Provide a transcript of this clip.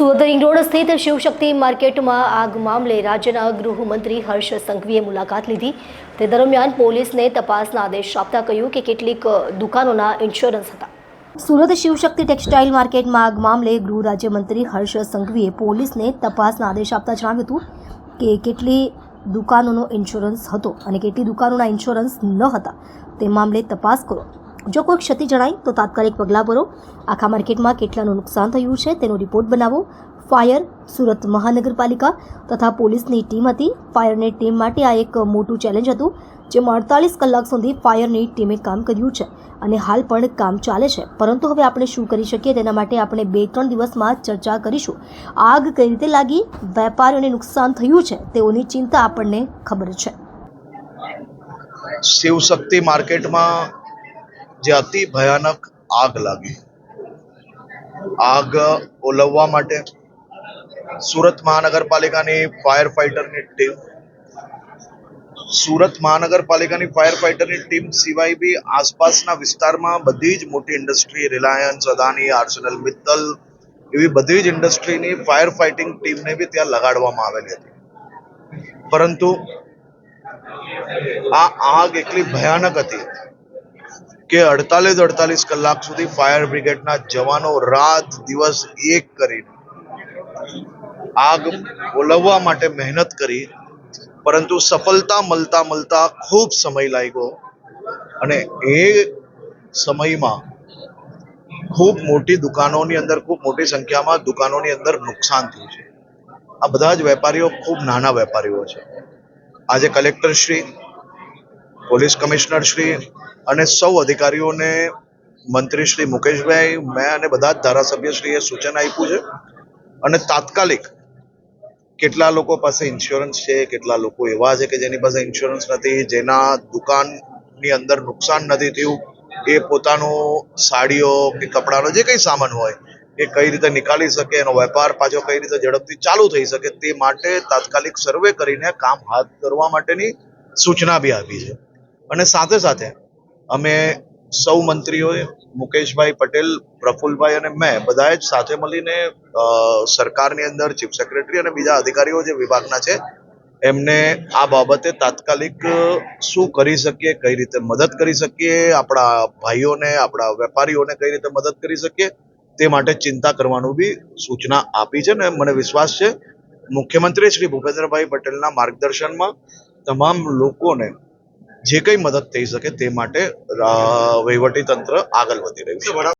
Surat ring road સ્થિત શિવશક્તિ માર્કેટમાં આગ મામલે રાજ્યના ગૃહમંત્રી હર્ષ સંઘવીએ મુલાકાત લીધી. તે દરમિયાન પોલીસને તપાસના આદેશ આપતા કહ્યું કે કેટલીક દુકાનોના ઇન્સ્યોરન્સ હતા. સુરત શિવશક્તિ ટેક્સટાઇલ માર્કેટમાં આગ મામલે ગૃહ રાજ્યમંત્રી હર્ષ સંઘવીએ પોલીસને તપાસના આદેશ આપતા જણાવ્યું હતું કે કેટલી દુકાનોનો ઇન્સ્યોરન્સ હતો અને કેટલી દુકાનોના ઇન્સ્યોરન્સ ન હતા. તે મામલે તપાસ કરો. જો કોઈ ક્ષતિ જણાય તો તાત્કાલિક પગલાં ભરો. આખા માર્કેટમાં કેટલાનું નુકસાન થયું છે તેનો રિપોર્ટ બનાવો. ફાયર, સુરત મહાનગરપાલિકા તથા પોલીસની ટીમ હતી. ફાયરની ટીમ માટે આ એક મોટું ચેલેન્જ હતું, જેમાં અડતાલીસ કલાક સુધી ફાયરની ટીમે કામ કર્યું છે અને હાલ પણ કામ ચાલે છે. પરંતુ હવે આપણે શું કરી શકીએ તેના માટે આપણે બે ત્રણ દિવસમાં ચર્ચા કરીશું. આગ કઈ રીતે લાગી, વેપારીઓને નુકસાન થયું છે તેઓની ચિંતા આપણને ખબર છે. શિવશક્તિ માર્કેટમાં જે અતિ ભયાનક આગ લાગી. આગ ઓલવવા માટે સુરત મહાનગરપાલિકાની ફાયર ફાઇટરની ટીમ સુરત મહાનગરપાલિકાની ફાયર ફાઇટરની ટીમ સિવાય બી આસપાસના વિસ્તારમાં બધી જ મોટી ઇન્ડસ્ટ્રી રિલાયન્સ અદાની આર્સેનલ મિત્તલ એવી બધી જ ઇન્ડસ્ટ્રીની ફાયર ફાઇટિંગ ટીમને બી ત્યાં લગાડવામાં આવેલી હતી. પરંતુ આ આગ એટલી ભયાનક હતી કે અડતાલીસ અડતાલીસ કલાક સુધી ફાયર બ્રિગેડના જવાનો રાત દિવસ એક કરીને આગ ઓલવવા માટે મહેનત કરી, પરંતુ સફળતા મળતા મળતા ખૂબ સમય લાગ્યો અને એ સમયમાં ખૂબ મોટી દુકાનોની અંદર, ખૂબ મોટી સંખ્યામાં દુકાનોની અંદર નુકસાન થયું છે. આ બધા જ વેપારીઓ ખૂબ નાના વેપારીઓ છે. આજે collector Shri police commissioner Shri અને સૌ અધિકારીઓને મંત્રી શ્રી મુકેશભાઈ, મેં અને બધા જ ધારાસભ્યશ્રીએ સૂચન આપ્યું છે. અને તાત્કાલિક કેટલા લોકો પાસે ઇન્સ્યોરન્સ છે, કેટલા લોકો એવા છે કે જેની પાસે ઇન્સ્યોરન્સ નથી, જેના દુકાનની અંદર નુકસાન નથી થયું, એ પોતાનું સાડીઓ કે કપડાનો જે કંઈ સામાન હોય, એ કઈ રીતે નીકાળી શકે, એનો વેપાર પાછો કઈ રીતે ઝડપથી ચાલુ થઈ શકે, તે માટે તાત્કાલિક સર્વે કરીને કામ હાથ ધરવા માટેની સૂચના બી આપી છે. અને સાથે સાથે અમે સૌ મંત્રીઓએ, મુકેશભાઈ પટેલ, પ્રફુલભાઈ અને મેં બધાએ જ સાથે મળીને સરકારની અંદર ચીફ સેક્રેટરી અને બીજા અધિકારીઓ જે વિભાગના છે, એમને આ બાબતે તાત્કાલિક શું કરી શકીએ, કઈ રીતે મદદ કરી શકીએ, આપણા ભાઈઓને, આપણા વેપારીઓને કઈ રીતે મદદ કરી શકીએ, તે માટે ચિંતા કરવાનું બી સૂચના આપી છે ને મને વિશ્વાસ છે. મુખ્યમંત્રી શ્રી ભૂપેન્દ્રભાઈ પટેલના માર્ગદર્શનમાં તમામ લોકોને જે કંઈ મદદ થઈ શકે તે માટે વહીવટી તંત્ર આગળ વધી રહ્યું છે.